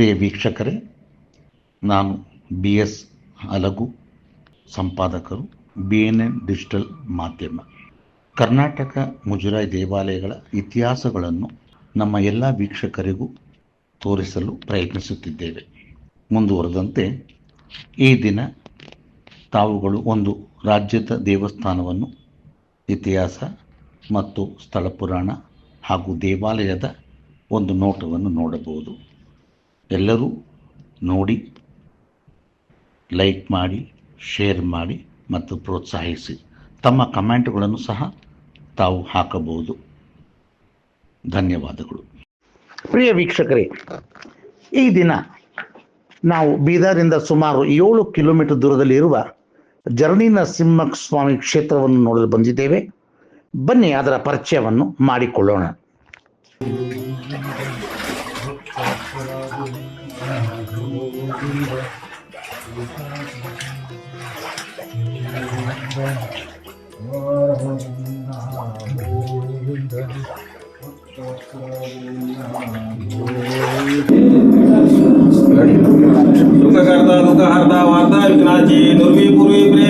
ಪ್ರಿಯ ವೀಕ್ಷಕರೇ, ನಾನು B S Alagu ಸಂಪಾದಕರು, ಬಿ ಎನ್ ಎನ್ ಡಿಜಿಟಲ್ ಮಾಧ್ಯಮ. ಕರ್ನಾಟಕ ಮುಜರಾಯಿ ದೇವಾಲಯಗಳ ಇತಿಹಾಸಗಳನ್ನು ನಮ್ಮ ಎಲ್ಲ ವೀಕ್ಷಕರಿಗೂ ತೋರಿಸಲು ಪ್ರಯತ್ನಿಸುತ್ತಿದ್ದೇವೆ. ಮುಂದುವರೆದಂತೆ, ಈ ದಿನ ತಾವುಗಳು ಒಂದು ರಾಜ್ಯದ ದೇವಸ್ಥಾನವನ್ನು, ಇತಿಹಾಸ ಮತ್ತು ಸ್ಥಳ ಪುರಾಣ ಹಾಗೂ ದೇವಾಲಯದ ಒಂದು ನೋಟವನ್ನು ನೋಡಬಹುದು. ಎಲ್ಲರೂ ನೋಡಿ ಲೈಕ್ ಮಾಡಿ ಶೇರ್ ಮಾಡಿ ಮತ್ತು ಪ್ರೋತ್ಸಾಹಿಸಿ. ತಮ್ಮ ಕಮೆಂಟ್ಗಳನ್ನು ಸಹ ತಾವು ಹಾಕಬಹುದು. ಧನ್ಯವಾದಗಳು. ಪ್ರಿಯ ವೀಕ್ಷಕರೇ, ಈ ದಿನ ನಾವು ಬೀದರಿಂದ ಸುಮಾರು ಏಳು ಕಿಲೋಮೀಟರ್ ದೂರದಲ್ಲಿ ಇರುವ ಜರಣಿ ನರಸಿಂಹ ಸ್ವಾಮಿ ಕ್ಷೇತ್ರವನ್ನು ನೋಡಲು ಬಂದಿದ್ದೇವೆ. ಬನ್ನಿ, ಅದರ ಪರಿಚಯವನ್ನು ಮಾಡಿಕೊಳ್ಳೋಣ. सुखकर्ता दुःखहर्ता वार्ता विघ्नाची दुर्वी पूर्वी प्रेम।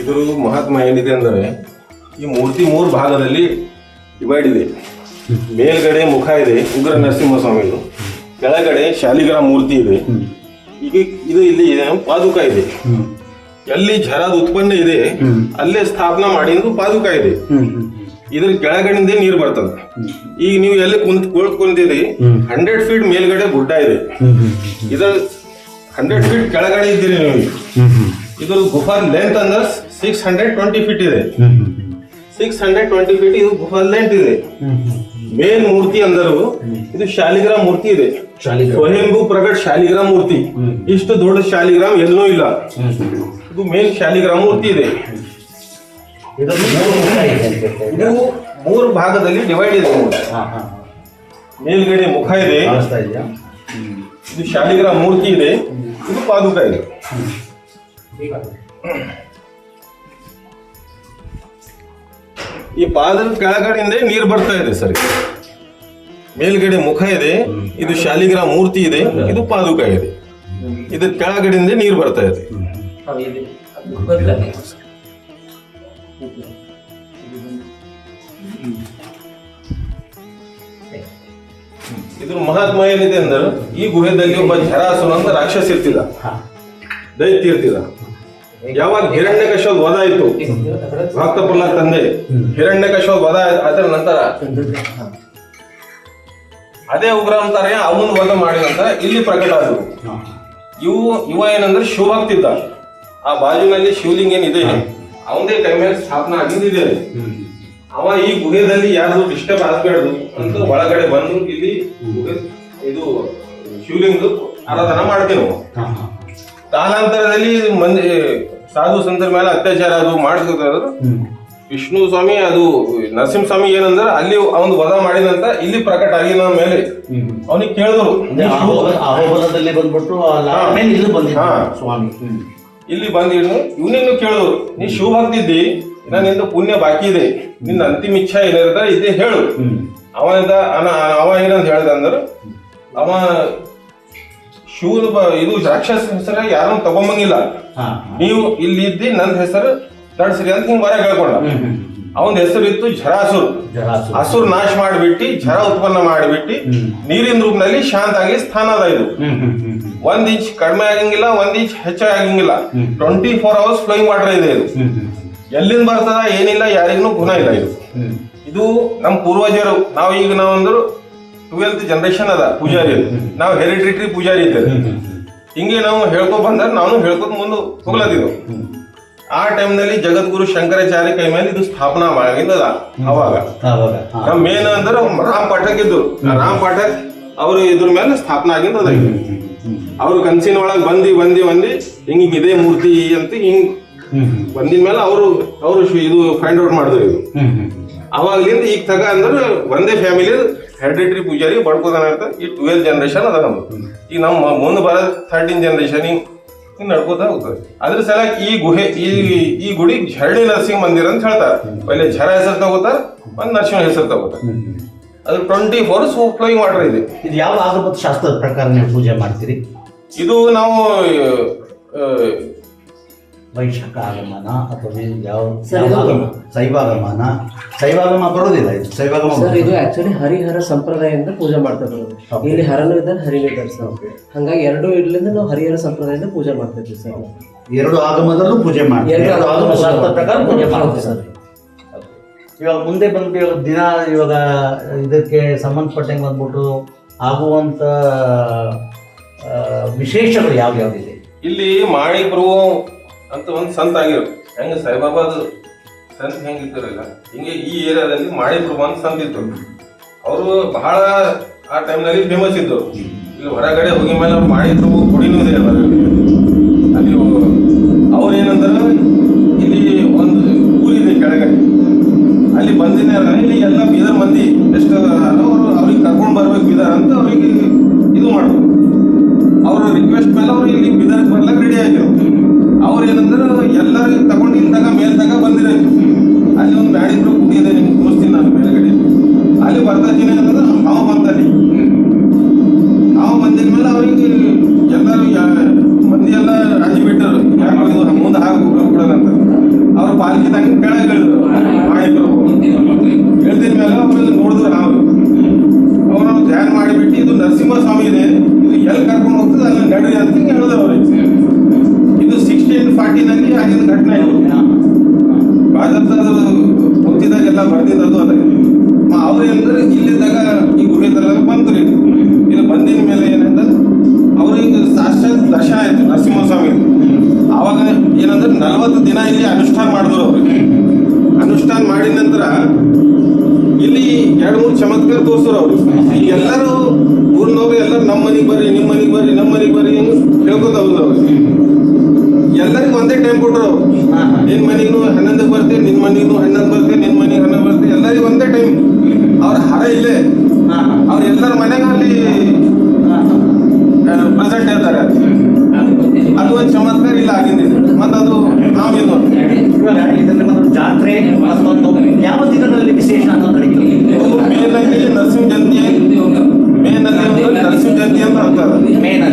ಇದು ಮಹಾತ್ಮ ಏನಿದೆ ಅಂದರೆ ಈ ಮೂರ್ತಿ ಮೂರು ಭಾಗದಲ್ಲಿ ಡಿವೈಡ್ ಇದೆ. ಮೇಲ್ಗಡೆ ಮುಖ ಇದೆ ಉಗ್ರ ನರಸಿಂಹ ಸ್ವಾಮಿದು ಕೆಳಗಡೆ ಶಾಲಿಗ್ರ ಮೂರ್ತಿ ಇದೆ. ಈಗ ಇದು ಇಲ್ಲಿ ಪಾದುಕ ಇದೆ. ಎಲ್ಲಿ ಝರಾದ ಉತ್ಪನ್ನ ಇದೆ. ಅಲ್ಲೇ ಸ್ಥಾಪನೆ ಮಾಡಿದ್ದು ಪಾದುಕ ಇದೆ. ಇದ್ರ ಕೆಳಗಡೆಯಿಂದ ನೀರು ಬರ್ತದೆ. ಈಗ ನೀವು ಎಲ್ಲಿ ಕುಂತ್ ಕುಳಿತುಕೊಂಡಿರಿ ಹಂಡ್ರೆಡ್ ಫೀಟ್ ಮೇಲ್ಗಡೆ ಗುಡ್ಡ ಇದೆ. ಇದ್ರ ಹಂಡ್ರೆಡ್ ಫೀಟ್ ಕೆಳಗಡೆ ಇದ್ದೀರಿ ನೀವು ಇದ್ರ ಗುಫಾ ಲೆಂತ್ ಅಂದ್ರೆ ಸಿಕ್ಸ್ ಹಂಡ್ರೆಡ್ ಟ್ವೆಂಟಿ ಫೀಟ್ ಇದೆ. ಸಿಕ್ಸ್ ಹಂಡ್ರೆಡ್ ಟ್ವೆಂಟಿ ಫೀಟ್ ಇದು ಗುಫಾ ಲೆಂತ್ ಇದೆ. ಮೇನ್ ಮೂರ್ತಿ ಅಂದರು ಇದು ಶಾಲಿಗ್ರಾಮ್ ಮೂರ್ತಿ ಇದೆ. ಸ್ವಯಂಭೂ ಪ್ರಗಟ್ ಶಾಲಿಗ್ರಾಮ್ ಮೂರ್ತಿ. ಇಷ್ಟು ದೊಡ್ಡ ಶಾಲಿಗ್ರಾಮ್ ಎಲ್ಲೂ ಇಲ್ಲ. ಇದು ಮೇನ್ ಶಾಲಿಗ್ರಾಮ್ ಮೂರ್ತಿ ಇದೆ. ಇದು ಮೂರು ಭಾಗದಲ್ಲಿ ಡಿವೈಡ್ ಇದೆ. ಮೇಲ್ಗಡೆ ಮುಖ ಇದೆ. ಇದು ಶಾಲಿಗ್ರಾಮ್ ಮೂರ್ತಿ ಇದೆ. ಇದು ಪಾದುಕ ಇದೆ. ಈ ಪಾದದ ಕೆಳಗಡೆಯಿಂದ ನೀರು ಬರ್ತಾ ಇದೆ ಸರಿ. ಮೇಲ್ಗಡೆ ಮುಖ ಇದೆ, ಇದು ಶಾಲಿಗ್ರಾಮ ಮೂರ್ತಿ ಇದೆ, ಇದು ಪಾದುಕ ಇದೆ. ಇದ್ರ ಕೆಳಗಡೆಯಿಂದ ನೀರು ಬರ್ತಾ ಇದೆ. ಇದ್ರ ಮಹಾತ್ಮ ಏನಿದೆ ಅಂದ್ರೆ, ಈ ಗುಹೆದಲ್ಲಿ ಒಬ್ಬ ಜರಾಸುರ ಅಂತ ರಾಕ್ಷಸ ಇರ್ತಿಲ್ಲ. ದೈತ್ಯ ಇರ್ತಿಲ್ಲ. ಯಾವಾಗ ಹಿರಣ್ಯ ಕಶೋದ್ ವಧ ಆಯ್ತು? ಭಕ್ತ ಪ್ರಹ್ಲಾದ್ ತಂದೆ. ಹಿರಣ್ಯ ಕಶೋದ್ ವಧ ಅದರ ನಂತರ ಅದೇ ಉಗ್ರ ಅಂತಾರೆ ಅವನು ವಧ ಮಾಡಿದ ನಂತರ ಇಲ್ಲಿ ಪ್ರಕಟ ಆದ್ರು ಇವು ಇವ ಏನಂದ್ರೆ ಶಿವಭಕ್ತಿದ್ದ. ಆ ಬಾಜುನಲ್ಲಿ ಶಿವಲಿಂಗ ಏನಿದೆ? ಅವನದೇ ಕೈ ಮೇಲೆ ಸ್ಥಾಪನಾ ಆಗಿದ್ದಿದೆ. ಅವ ಈ ಗುಹೆದಲ್ಲಿ ಯಾರು ಡಿಸ್ಟರ್ಬ್ ಆಗ್ಬೇಡ್ದು ಅಂತ ಒಳಗಡೆ ಬಂದು ಇಲ್ಲಿ ಇದು ಶಿವಲಿಂಗ ಆರಾಧನಾ ಮಾಡ್ತೀವಿ. ಕಾಲಾಂತರದಲ್ಲಿ ಮಂದಿ ಸಾಧು ಸಂತರ ಮೇಲೆ ಅತ್ಯಾಚಾರ ಅದು ಮಾಡ್ತಿದ್ರು ವಿಷ್ಣು ಸ್ವಾಮಿ ಅದು ನರಸಿಂಹ ಸ್ವಾಮಿ ಏನಂದ್ರೆ ಅಲ್ಲಿ ಅವನು ವಧ ಮಾಡಿದಂತ ಇಲ್ಲಿ ಪ್ರಕಟ ಆಗಿನ ಮೇಲೆ. ಅವನಿಗೆ ಕೇಳಿದ್ರು. ಅಹೋಬಲದಲ್ಲಿ ಬಂದ್ಬಿಟ್ಟು ಇಲ್ಲಿ ಬಂದಿದ್ದ. ಸ್ವಾಮಿ. ಇಲ್ಲಿ ಬಂದಿನ್ನು ಇವನಿನ್ನು ಕೇಳಿದ್ರು. ನೀ ಶಿವ ಭಕ್ತಿದ್ದಿ ಇನ್ನ ನಿಂದು ಪುಣ್ಯ ಬಾಕಿ ಇದೆ. ನಿನ್ನ ಅಂತಿಮ ಇಚ್ಛಾ ಏನಿರುತ್ತೆ ಇದೇ ಹೇಳು. ಅವ ಅವ ಏನಂತ ಹೇಳ್ದ ಅಂದ್ರೆ ಅವ ಶಿವನ ಇದು ರಾಕ್ಷಸ ಹೆಸರ ಯಾರನ್ನು ತಗೊಂಬಂಗಿಲ್ಲ. ನೀವು ಇಲ್ಲಿ ಇದ್ದಿ ನನ್ನ ಹೆಸರು ನಡ್ಸ್ರಿ ಅಂತ ಹಿಂಗ್ ಬರ ಹೇಳ್ಕೊಂಡ. ಅವನ ಹೆಸರು ಇತ್ತು ಝರಾಸುರ್ ಜರಾಸು. ಹಸುರ್ ನಾಶ ಮಾಡಿಬಿಟ್ಟು ಜರ ಉತ್ಪನ್ನ ಮಾಡಿಬಿಟ್ಟು ನೀರಿನ ರೂಪದಲ್ಲಿ ಶಾಂತ ಆಗಿ ಸ್ಥಾನ ಅದ ಇದು. ಒಂದ್ ಇಂಚ್ ಕಡಿಮೆ ಆಗಂಗಿಲ್ಲ ಒಂದ್ ಇಂಚ್ ಹೆಚ್ಚಾಗಿ ಆಗಂಗಿಲ್ಲ. ಹ್ಮ್. Twenty four hours flowing water ಇದೆ ಇದು. ಎಲ್ಲಿಂದ ಬರ್ತದ ಏನಿಲ್ಲ ಯಾರಿಗೂ ಗುಣ ಇಲ್ಲ ಇದು. ಇದು ನಮ್ಮ ಪೂರ್ವಜರು ನಾವು ಈಗ ನಾವಂದ್ರು ಟ್ವೆಲ್ತ್ ಜನರೇಷನ್ ಅದ ಪೂಜಾರಿ. ನಾವು ಹೆರಿಟ್ರಿಟ್ರಿ ಪೂಜಾರಿ ಇದ್ದೇವೆ ಹಿಂಗೆ ನಾವು ಹೇಳ್ಕೊ ಬಂದ್ರೆ ನಾನು ಹೇಳ್ಕೊತ ಮುಂದೆ ಹೋಗ್ಲತ್ತಿದ್ದೆವು ಆ ಟೈಮ್ನಲ್ಲಿ ಜಗದ್ಗುರು ಶಂಕರಾಚಾರ್ಯ ಕೈ ಮೇಲೆ ಇದು ಸ್ಥಾಪನಾ ಆಗಿದ್ದದ ಅವಾಗ. ನಮ್ಮ ಮೇನ್ ಅಂದ್ರೆ ರಾಮ್ ಪಾಠಕ್ ಇದ್ರು ರಾಮ್ ಪಾಠಕ್ ಅವರು ಇದ್ರ ಮೇಲೆ ಸ್ಥಾಪನಾ ಆಗಿದ್ದದ ಅವ್ರ ಕನ್ಸಿನ ಒಳಗೆ ಬಂದಿ ಬಂದಿ ಬಂದಿ ಹಿಂಗ್ ಹಿಂಗ್ ಇದೇ ಮೂರ್ತಿ ಅಂತ ಹಿಂಗ್ ಬಂದಿದ್ಮೇಲೆ ಹ್ಮ್. ಬಂದಿದ ಮೇಲೆ ಅವರು ಅವರು ಇದು ಫೈಂಡ್ ಔಟ್ ಮಾಡಿದ್ರು ಇದು. ಅವಾಗ್ಲಿಂದ ಈಗ ತಗ ಅಂದ್ರೆ ಒಂದೇ ಫ್ಯಾಮಿಲಿ ಹೆರಿಡಿಟ್ರಿ ಪೂಜಾರಿ ಬಡ್ಕೋದಾನ ಅಂತ ಈ ಟ್ವೆಲ್ ಜನರೇಷನ್ ಅದ ನಮ್ದು. ಈಗ ನಮ್ಮ ಮುಂದೆ ಬರೋ ಥರ್ಟೀನ್ ಜನರೇಷನ್ ಈಗ ನಡ್ಕೋತಾ ಹೋಗ್ತದೆ ಅದ್ರ ಸಲ ಈ ಗುಹೆ ಈ ಈ ಗುಡಿ ಝರಣಿ ನರಸಿಂಹ ಮಂದಿರ ಅಂತ ಹೇಳ್ತಾರೆ. ಪೈಲೆ ಝರ ಹೆಸರು ತಗೋತಾರ ಒಂದು ನರಸಿಂಹ ಹೆಸರು ತಗೋತಾರೆ. ಅದು ಟ್ವೆಂಟಿ ಫೋರ್ ಫ್ಲೋಯಿಂಗ್ ವಾಟರ್ ಇದೆ. ಇದು ಯಾವ ಆಗಮತ ಶಾಸ್ತ್ರದ ಪ್ರಕಾರ ನೀವು ಪೂಜೆ ಮಾಡ್ತೀರಿ? ಇದು ನಾವು ಆಗಮನ ಅಥವಾ ಯಾವ ಸರ್, ಯಾವ ಇದು- ಆಗಮ ಶೈವಾಗಮನ. ಶೈವಾಗಮ ಬರೋದಿಲ್ಲ ಇದು. ಶೈವಾಗಮ ಸರ್ ಇದು ಆಕ್ಚುಲಿ ಹರಿಹರ ಸಂಪ್ರದಾಯದಿಂದ ಪೂಜೆ ಮಾಡ್ತಾ ಬರೋದು Okay. ಇಲ್ಲಿ ಹರನು ಇದ್ದಾರೆ ಹರಿನೂ ಇದ್ದಾರೆ ಸರ್ ಹಂಗಾಗಿ ಎರಡು ಇಲ್ಲಿಂದ ನಾವು ಹರಿಹರ ಸಂಪ್ರದಾಯದಿಂದ ಪೂಜೆ ಮಾಡ್ತಾ ಇದ್ವಿ ಸರ್. ಎರಡು ಆಗಮದಲ್ಲೂ ಪೂಜೆ ಮಾಡ್ತೀವಿ. ಎರಡು ಎರಡು ಆಗಮ ಆಗಮ ಶಾಸ್ತ್ರದ ಪ್ರಕಾರ ಪೂಜೆ ಹೌದು ಮಾಡ್ತೀವಿ. ಸರ್. ಇವಾಗ ಮುಂದೆ ಬಂದು ಇವಾಗ ದಿನ ಇವಾಗ ಇದಕ್ಕೆ ಸಂಬಂಧಪಟ್ಟಂಗೆ ಬಂದ್ಬಿಟ್ಟು ಆಗುವಂತ ಆ, ವಿಶೇಷಗಳು ಯಾವ್ಯಾವ್ದಿದೆ ಇಲ್ಲಿ ಮಾಳಿ ಪ್ರಭು ಅಂತ ಒಂದು ಸಂತ ಆಗಿರು ಹೆಂಗ ಸಾಯಿಬಾಬಾದ ಸಂತ ಹೆಂಗಿದ್ದಿರಲ್ಲ ಹಿಂಗೆ ಈ ಏರಿಯಾದಲ್ಲಿ ಮಾಡಿದ್ರು ಒಂದು ಸಂತ ಇತ್ತು ಅವರು ಬಹಳ ಆ ಟೈಮ್ನಲ್ಲಿ ಫೇಮಸ್ ಇದ್ದರು. ಇಲ್ಲಿ ಹೊರಗಡೆ ಹೋಗಿ ಮೇಲೆ ಅವ್ರು ಮಾಡಿ ಪ್ರಭು ಇದೆ. ಅಲ್ಲಿ ಅವ್ರು. ಏನಂದ್ರೆ ಇಲ್ಲಿ ಒಂದು ಊರಿದೆ ಕೆಳಗಡೆ. ಅಲ್ಲಿ ಬಂದಿನ ಇಲ್ಲಿ ಎಲ್ಲ ಬೀದರ್ ಮಂದಿ ಎಷ್ಟು ಅವರು ಅವ್ರಿಗೆ ಕರ್ಕೊಂಡು ಬರ್ಬೇಕು ಬೀದರ್ ಅಂತ ಅವ್ರಿಗೆ ಇದು ಮಾಡಿದ್ರು ಅವರ ರಿಕ್ವೆಸ್ಟ್ ಮೇಲೆ ಅವ್ರು ಇಲ್ಲಿ ಬೀದರ್ಗೆ ಬರ್ಲಕ್ಕೆ ರೆಡಿ ಆಗಿರು ಅವ್ರು ಏನಂದ್ರೆ ಎಲ್ಲರಿಗೂ ತಗೊಂಡು ಇಲ್ದಾಗ ಮೇಲ್ದಾಗ ಬಂದಿರೋ. ಅಲ್ಲಿ ಒಂದು ಬ್ಯಾಡಿದ್ರು ಗುಡಿ ಇದೆ ನಿಮ್ಗೆ ತೋರಿಸ್ತೀನಿ ನಾನು ಮೇಲ್ಗಡೆ. ಅಲ್ಲಿ ಬರ್ತಾ ದಿನ ಏನಂದ್ರೆ, ಹಾವು ಬಂದಲ್ಲಿ. ಹಾವು ಬಂದಿದ ಮೇಲೆ ಅವ್ರಿಗೆ ಎಲ್ಲರೂ ಮಂದಿ ಎಲ್ಲ ರಾಜಿ ಬಿಟ್ಟರು. ಇದು ಮುಂದೆ ಹಾಗೆ ಹೋಗ್ಬಿಡೋದಂತ ಅವ್ರು ಪಾಲ್ಕಿದಾಗ ಕೆಳಗೆ ಹೇಳಿದ್ರು ಮಾಡಿದ್ರು ಹೇಳ್ತಿದ ಮೇಲೆ ಅವ್ರು ನೋಡಿದ್ರು ನಾವು ಅವರು ಧ್ಯಾನ ಮಾಡಿಬಿಟ್ಟು, ಇದು ನರಸಿಂಹ ಸ್ವಾಮಿ ಇದೆ. ಇದು ಎಲ್ಲಿ ಕರ್ಕೊಂಡು ಹೋಗ್ತದೆ ಅಲ್ಲಿ ನಡ್ರಿ ಅಂತ ಹೇಳಿದ್ರು ಅವ್ರಿಗೆ ಹುಟ್ಟಿದಾಗ ಎಲ್ಲ ಬರ್ದಿದ್ದು ಅದ ಅವ್ರು ಏನಂದ್ರೆ ಇಲ್ಲಿದ್ದಾಗ ಈ ಗುಹೆದೆಲ್ಲ ಬಂತು ಇಲ್ಲಿ ಬಂದಿನ ಮೇಲೆ ಏನಂದ್ರೆ ಅವ್ರಿಗೆ ಸಾಕ್ಷ ದರ್ಶನ ಆಯ್ತು ನರಸಿಂಹಸ್ವಾಮಿ ಆವಾಗ ಏನಂದ್ರೆ ನಲವತ್ತು ದಿನ ಇಲ್ಲಿ ಅನುಷ್ಠಾನ ಮಾಡಿದ್ರು ಅವ್ರಿಗೆ ಅನುಷ್ಠಾನ ಮಾಡಿದ ನಂತರ ಇಲ್ಲಿ ಎರಡು ಮೂರು ಚಮತ್ಕಾರ ತೋರಿಸ್ರು ಅವರು ಎಲ್ಲರೂ ಊರಿನವ್ರು ಎಲ್ಲರೂ ನಮ್ಮ ಮನೆಗೆ ಬರ್ರಿ, ನಿಮ್ಮ ಮನೆಗೆ ಬರ್ರಿ, ನಮ್ಮ ಮನೆಗೆ ಬರ್ರಿ ಹೇಳ್ಕೊತ ಹೋದ್ರು ಅವ್ರು ಎಲ್ಲರಿಗೂ ಒಂದೇ ಟೈಮ್ ಕೊಟ್ರು. ಅವ್ರು ಹಾ, ಹಾ. ನಿನ್ ಮನೆಗೂ ಹನ್ನೊಂದಕ್ಕೆ ಬರ್ತೀವಿ ನಿನ್ ಮನೆಗೂ ಹನ್ನೊಂದು ಬರ್ತೀವಿ ನಿನ್ ಮನೆಗೆ ಹನ್ನೊಂದು ಬರ್ತೀವಿ ಎಲ್ಲರಿಗೂ ಒಂದೇ ಟೈಮ್ ಅವ್ರ ಹರ ಇಲ್ಲೇ. ಅವ್ರ ಎಲ್ಲರ ಮನೆಗೆ ಅಲ್ಲಿ. ಪ್ರೆಸೆಂಟ್ ಇರ್ತಾರೆ ಅದು ಒಂದು ಚಮತ್ಕಾರ ಇಲ್ಲ ಆಗಿದೆ ಮತ್ತೆ ಅದು ನಾವು ಇದು. ಜಾತ್ರೆ ಮತ್ತೊಂದು ಯಾವ ದಿನಗಳಲ್ಲಿ ವಿಶೇಷ ಅಂತ ನಡೀತದೆ ಮೇನಲ್ಲಿ ನರಸಿಂಹ ಜಯಂತಿ. ಮೇನಲ್ಲಿ ನರಸಿಂಹ ಜಯಂತಿ ಅಂತ ಮೇನಲ್ಲಿ ಮೇನಲ್ಲಿ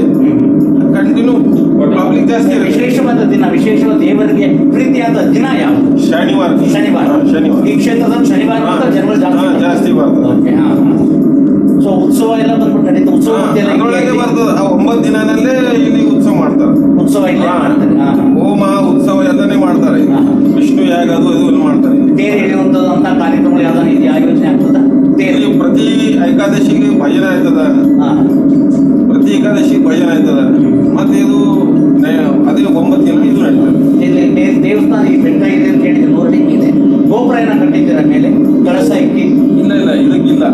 ಇದೆ ಕಂಟಿನ್ಯೂ ಪಬ್ಲಿಕ್ ಜಾಸ್ತಿ ವಿಶೇಷವಾದ ದಿನ ವಿಶೇಷವಾದ ದೇವರಿಗೆ ಪ್ರೀತಿಯಾದ ದಿನ ಯಾವುದು? ಶನಿವಾರ. ಶನಿವಾರ. ಶನಿವಾರ. ಈ ಕ್ಷೇತ್ರದಲ್ಲಿ ಶನಿವಾರ ಜನಗಳು ಜಾಸ್ತಿ ಜಾಸ್ತಿ ಬರ್ತದೆ ಓಕೆ ಹಾ ಸೊ ಉತ್ಸವ ಎಲ್ಲ ಬಂದ್ಬಿಟ್ಟು ನಡೀತು. ಉತ್ಸವ ಅದರೊಳಗೆ ಬರ್ತದೆ ಆ ಒಂಬತ್ತು ದಿನದಲ್ಲೇ ಇಲ್ಲಿ ಉತ್ಸವ ಮಾಡ್ತಾರೆ. ಉತ್ಸವ ಇಲ್ಲ. ಹೋಮ ಉತ್ಸವ ಎಲ್ಲನೇ ಮಾಡ್ತಾರೆ. ವಿಷ್ಣು ಯಾಗ ಅದು ಇದು ಮಾಡ್ತಾರೆ. ತೇರು ಅಂತ ಕಾರ್ಯಕ್ರಮಗಳು ಯಾವ್ದಾದ್ರು ಇದೆಯಾ? ಆಯೋಜನೆ ಆಗ್ತದ? ತೇರು. ಪ್ರತಿ ಏಕಾದಶಿಗೆ ಭಜನೆ ಆಯ್ತದ ಹಾ. ಪ್ರತಿ ಏಕಾದಶಿ ಭಜನೆ ಆಯ್ತದ ಮತ್ತೆ ಇದು ಅದೇ ಒಂಬತ್ತು ದಿನ ಇದು ನಡೀತದೆ. ಇಲ್ಲಿ ದೇವಸ್ಥಾನ ಈ ಬೆಟ್ಟ ಇದೆ ಅಂತ ಹೇಳಿದ್ರೆ ನೋಡ್ಲಿಕ್ಕೆ ಇದೆ. ಗೋಪುರ ಏನ ಕಟ್ಟಿದ್ದೀರ ಮೇಲೆ? ಕಳಸ ಇಕ್ಕಿ? ಇಲ್ಲ ಇಲ್ಲ ಇದಕ್ಕಿಲ್ಲ.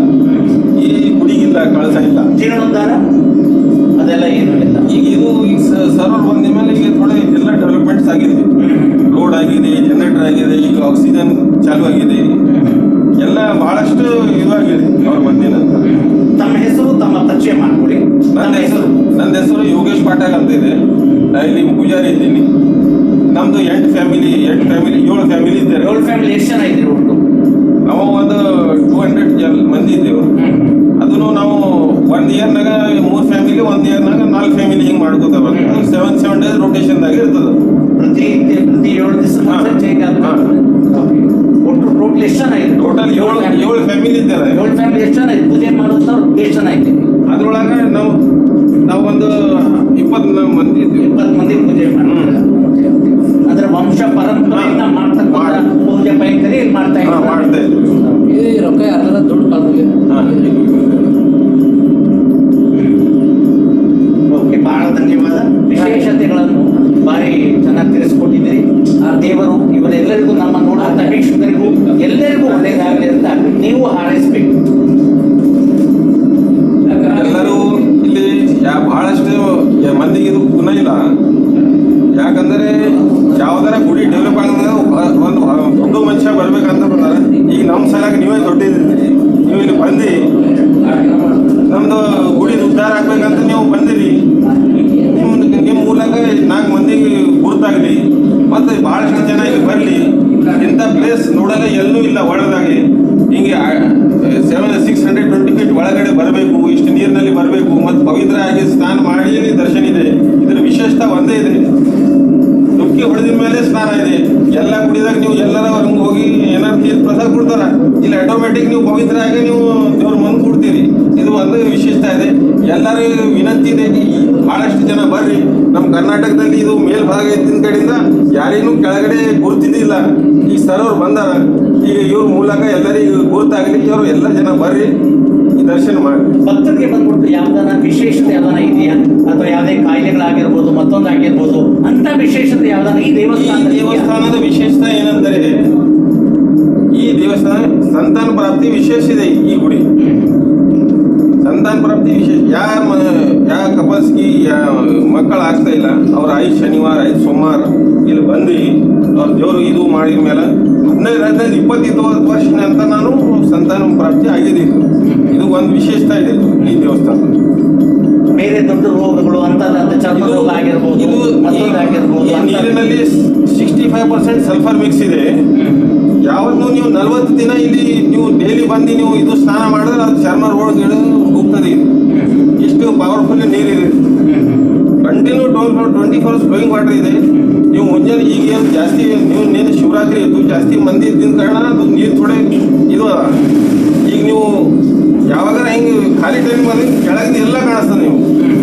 ಈ ಗುಡಿಗಿಲ್ಲ ಕಳಸ ಇಲ್ಲ. ಜೀರ್ಣೋದ್ಧಾರ? ಅದೆಲ್ಲ ಏನು ಇಲ್ಲ. ಈಗ ಇದು ಈಗ ಸರ್ವರ್ ಬಂದ ಮೇಲೆ ಈಗ ಥೋಡೆ ಎಲ್ಲ ಡೆವಲಪ್ಮೆಂಟ್ಸ್ ಆಗಿದೆ. ರೋಡ್ ಆಗಿದೆ ಜನರೇಟರ್ ಆಗಿದೆ ಈಗ ಆಕ್ಸಿಜನ್ ಚಾಲು ಆಗಿದೆ. ಎಲ್ಲ ಬಹಳಷ್ಟು ಇದಾಗಿದೆ. ಅವ್ರು ಬಂದಿನ ನನ್ನ ಹೆಸರು ಯೋಗೇಶ್ ಪಾಟೀಲ್ ಅಂತ ಇದೆ ಇಲ್ಲಿ ಪೂಜಾರಿ ಇದ್ದೀನಿ. ನಮ್ದು ಎಂಟು ಫ್ಯಾಮಿಲಿ ಎಂಟು ಫ್ಯಾಮಿಲಿ ಏಳು ಫ್ಯಾಮಿಲಿ ಇದ್ದಾರೆ. ಏಳು ಫ್ಯಾಮಿಲಿ ಎಷ್ಟು ಜನ ಇದ್ದೀರಿ ಒಟ್ಟು? ನಾವು ಒಂದು ಟೂ ಹಂಡ್ರೆಡ್ ಜನ ಮಂದಿ ಇದ್ದೇವೆ. ಅದನ್ನು ನಾವು ಒಂದು ಇಯರ್ನಾಗ ಮೂರು ಫ್ಯಾಮಿಲಿ ಒಂದು ಇಯರ್ನಾಗ ನಾಲ್ಕು ಫ್ಯಾಮಿಲಿ ಹಿಂಗೆ ಮಾಡ್ಕೋತಾ ಬಂದು ಸೆವೆನ್ ಸೆವೆನ್ ಡೇಸ್ ರೊಟೇಷನ್ದಾಗ ಇರ್ತದೆ. ಪ್ರತಿ ಪ್ರತಿ ಏಳು ದಿವಸ ಒಟ್ಟು ಟೋಟಲ್ ಎಷ್ಟು ಜನ ಇದೆ ಟೋಟಲ್ ಏಳು ಏಳು ಫ್ಯಾಮಿಲಿ ಇದ್ದಾರೆ. ಏಳು ಫ್ಯಾಮಿಲಿ ಎಷ್ಟು ಜನ ಇದೆ ಪೂಜೆ ಮಾಡೋದು ಎಷ್ಟು ಜನ ಇದೆ ಅದ್ರೊಳಗೆ ನಾವು ನಾವು ಒಂದು ಇಪ್ಪತ್ತು ಮಂದಿ ಇದ್ದೀವಿ. ಇಪ್ಪತ್ತು ಮಂದಿ ಪೂಜೆ ಮಾಡ್ತಾರೆ? ಅದರ ವಂಶ ಪರಂಪರೆಯಿಂದ ಮಾಡ್ತಾ ಮಾಡ್ತಕ್ಕಂಥ ಪೂಜೆ ಪೈಕರಿ ಇಲ್ಲಿ ಮಾಡ್ತಾ ಹಾ, ಇದ್ದಾರೆ. ಮಾಡ್ತಾ ಇದ್ದೀವಿ. ಈ ರೊಕ್ಕ ಯಾರ ದುಡ್ಡು ಕಳ್ದಲ್ಲಿ ಹಾ. ಓಕೆ ಬಹಳ ಧನ್ಯವಾದ. ವಿಶೇಷತೆಗಳನ್ನು ಬಾರಿ ಚೆನ್ನಾಗಿ ತಿಳಿಸ್ಕೊಟ್ಟಿದ್ದೀರಿ. ಆ ದೇವರು ಇವರೆಲ್ಲರಿಗೂ ನಮ್ಮ ನೋಡುವಂತ ವೀಕ್ಷಕರಿಗೂ ಎಲ್ಲರಿಗೂ ಒಳ್ಳೆಯದಾಗಲಿ ಅಂತ ನೀವು ಹಾರೈಸ್ಬೇಕು. ಯಾ ಬಹಳಷ್ಟು ಮಂದಿಗೆ ಇದು ಗುಣ ಇಲ್ಲ. ಯಾಕಂದ್ರೆ ಯಾವ್ದಾರ ಗುಡಿ ಡೆವಲಪ್ ಆಗಿದೆ ಒಂದು ದೊಡ್ಡ ಮನುಷ್ಯ ಬರ್ಬೇಕಂತ ಬರ್ತಾರೆ ಈಗ ನಮ್ಮ ಸಲಾಗ ನೀವೇ ದೊಡ್ಡಿದ್ದೀರಿ. ನೀವು ಇಲ್ಲಿ ಬಂದು ನಮ್ದು ಗುಡಿ ಉದ್ಧಾರ ಆಗ್ಬೇಕಂತ ನೀವು ಬಂದಿರಿ. ನಿಮ್ಮ ನಿಮ್ಮ ಮೂಲಕ ನಾಲ್ಕು ಮಂದಿಗೆ ಗುರುತಾಗಲಿ. ಮತ್ತು ಬಹಳಷ್ಟು ಜನ ಇಲ್ಲಿ ಬರಲಿ. ಇಂಥ ಪ್ಲೇಸ್ ನೋಡಲ್ಲ ಎಲ್ಲೂ ಇಲ್ಲ. ಒಳಗಾಗಿ ಹಿಂಗೆ seven six hundred twenty feet ಒಳಗಡೆ ಬರಬೇಕು ಇಷ್ಟು ನೀರಿನಲ್ಲಿ ಬರಬೇಕು ಮತ್ತು ಪವಿತ್ರ ಆಗಿ ಸ್ನಾನ ಮಾಡಿ ದರ್ಶನ ಇದೆ. ಇದರ ವಿಶೇಷತೆ ಒಂದೇ ಇದೆ. ಡುಕ್ಕಿ ಹೊಡೆದ ಮೇಲೆ ಸ್ನಾನ ಇದೆ. ಎಲ್ಲ ಕುಡಿದಾಗ ನೀವು ಎಲ್ಲರ ಹಂಗೆ ಹೋಗಿ ಏನಾರು ತೀರ್ಥ ಪ್ರಸಾದ ಕೊಡ್ತಾರ? ಇಲ್ಲಿ ಆಟೋಮೆಟಿಕ್ ನೀವು ಪವಿತ್ರ ಆಗಿ ನೀವು ದೇವ್ರ ಮುಂದೆ ಕೊಡ್ತೀರಿ. ಇದು ಒಂದು ವಿಶೇಷತೆ ಇದೆ. ಎಲ್ಲರಿಗೂ ವಿನಂತಿ ಇದೆ ಬಹಳಷ್ಟು ಜನ ಬರ್ರಿ. ನಮ್ಮ ಕರ್ನಾಟಕದಲ್ಲಿ ಇದು ಮೇಲ್ಭಾಗ ಇದ್ದಿನ ಕಡೆಯಿಂದ ಯಾರೇನು ಕೆಳಗಡೆ ಈ ಸರ್ ಅವ್ರು ಬಂದಾರ ಈಗ ಇವ್ರ ಮೂಲಕ ಎಲ್ಲರಿಗೂ ಗೊತ್ತಾಗಲಿಕ್ಕೆ ಅವರು ಎಲ್ಲ ಜನ ಬರ್ರಿ ಈ ದರ್ಶನ ಮಾಡಿ. ಭಕ್ತರಿಗೆ ಬಂದ್ಬಿಟ್ಟು ಯಾವ್ದಾನ ವಿಶೇಷತೆ ಯಾವ್ದಾನ ಇದೆಯಾ? ಅಥವಾ ಯಾವ್ದೇ ಕಾಯಿಲೆಗಳಾಗಿರ್ಬೋದು ಮತ್ತೊಂದು ಆಗಿರ್ಬೋದು ಅಂತ ವಿಶೇಷತೆ ಯಾವ್ದಾನ ಈ ಈ ದೇವಸ್ಥಾನ ದೇವಸ್ಥಾನದ ವಿಶೇಷತೆ ಏನಂದರೆ ಈ ದೇವಸ್ಥಾನ ಸಂತಾನ ಪ್ರಾಪ್ತಿ ವಿಶೇಷ ಇದೆ ಈ ಗುಡಿ. ಸಂತಾನ ಪ್ರಾಪ್ತಿ ವಿಶೇಷ. ಯಾ ಯಾವ ಯಾ ಕಪಲ್ಸ್ಗೆ ಯಾ ಮಕ್ಕಳು ಆಗ್ತಾ ಇಲ್ಲ ಅವ್ರ ಐದು ಶನಿವಾರ ಐದು ಸೋಮವಾರ ಇಲ್ಲಿ ಬಂದು ಅವ್ರ ದೇವರು ಇದು ಮಾಡಿದ ಮೇಲೆ ಹದಿನೈದು ಹದಿನೈದು ಇಪ್ಪತ್ತೈದು ವರ್ಷ ಅಂತ ನಾನು ಸಂತಾನ ಪ್ರಾಪ್ತಿ ಆಗಿದ್ದೀನಿ. ಇದು ಒಂದು ವಿಶೇಷತೆ ಇದೆ ಇದು ಈ ದೇವಸ್ಥಾನ. ಬೇರೆ ದೊಡ್ಡ ರೋಗಗಳು ಅಂತ ಆಗಿರ್ಬೋದು ನೀರಿನಲ್ಲಿ sixty five percent sulphur mix ಇದೆ. ಯಾವತ್ತು ನೀವು ನಲ್ವತ್ತು ದಿನ ಇಲ್ಲಿ ನೀವು ಡೈಲಿ ಬಂದು ನೀವು ಇದು ಸ್ನಾನ ಮಾಡಿದ್ರೆ ಅದು ಚರ್ಮ ರೋಡ್ ಹೋಗ್ತದೆ ಎಷ್ಟು ಪವರ್ಫುಲ್ ನೀರಿದೆ continue twelve twenty four flowing water ಇದೆ. ನೀವು ಮುಂಜಾನೆ ಈಗ ಏನು ಜಾಸ್ತಿ, ನೀವು ನೀನು ಶಿವರಾತ್ರಿ ಇತ್ತು ಜಾಸ್ತಿ ಮಂದಿ ಇದ್ದಿನ ಕಾರಣ ಅದು ನೀರು ಥೋಡೆ ಇದು ಈಗ ನೀವು ಯಾವಾಗ ಹೆಂಗೆ ಖಾಲಿ ಟೈಮ್ ಬಂದು ಕೆಳಗಿಂದ ಎಲ್ಲ ಕಾಣಿಸ್ತದೆ ನೀವು.